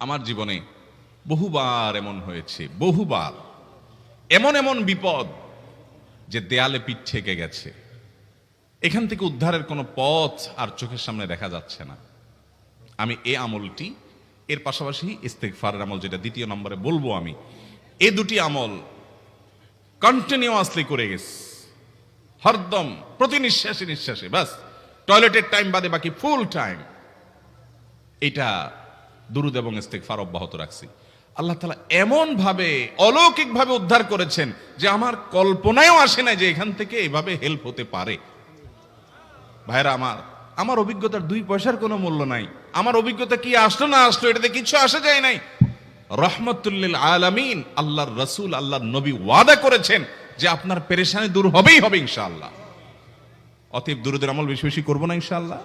আমার জীবনে বহুবার এমন হয়েছে, বহুবার। এমন এমন বিপদ যে দেয়ালে পিঠ ঠেকে গেছে। এখান থেকে উদ্ধারের কোনো পথ আর চোখের সামনে দেখা যাচ্ছে না। আমি এ আমলটি, এর পাশাপাশি ইস্তেকফারের আমল, যেটা দ্বিতীয় নম্বরে বলব আমি, এ দুটি আমল কন্টিনিউয়াসলি করে গেছে। হরদম, প্রতি নিঃশ্বাসে নিঃশ্বাসে বাস টয়লেটের টাইম বাদে বাকি ফুল টাইম এটা দুরুদ এবং ইস্তেকফার অব্যাহত রাখছি। আল্লাহ তালা এমন ভাবে অলৌকিক ভাবে উদ্ধার করেছেন যে আমার কল্পনায়ও আসে না যে এখান থেকে এভাবে হেল্প হতে পারে। ভাইরা আমার আমার অভিজ্ঞতার দুই পয়সার কোনো মূল্য নাই। আমার অভিজ্ঞতা কি আসলো না আসলো, এটাতে কিছু আসা যায় নাই। রহমতুল্লিল আলামিন আল্লাহর রসুল, আল্লাহর নবী ওয়াদা করেছেন যে আপনার পেরেশানি দূর হবেই হবে ইনশাআল্লাহ। অতীব দুরুদের আমল বেশি বেশি করব না ইনশাআল্লাহ।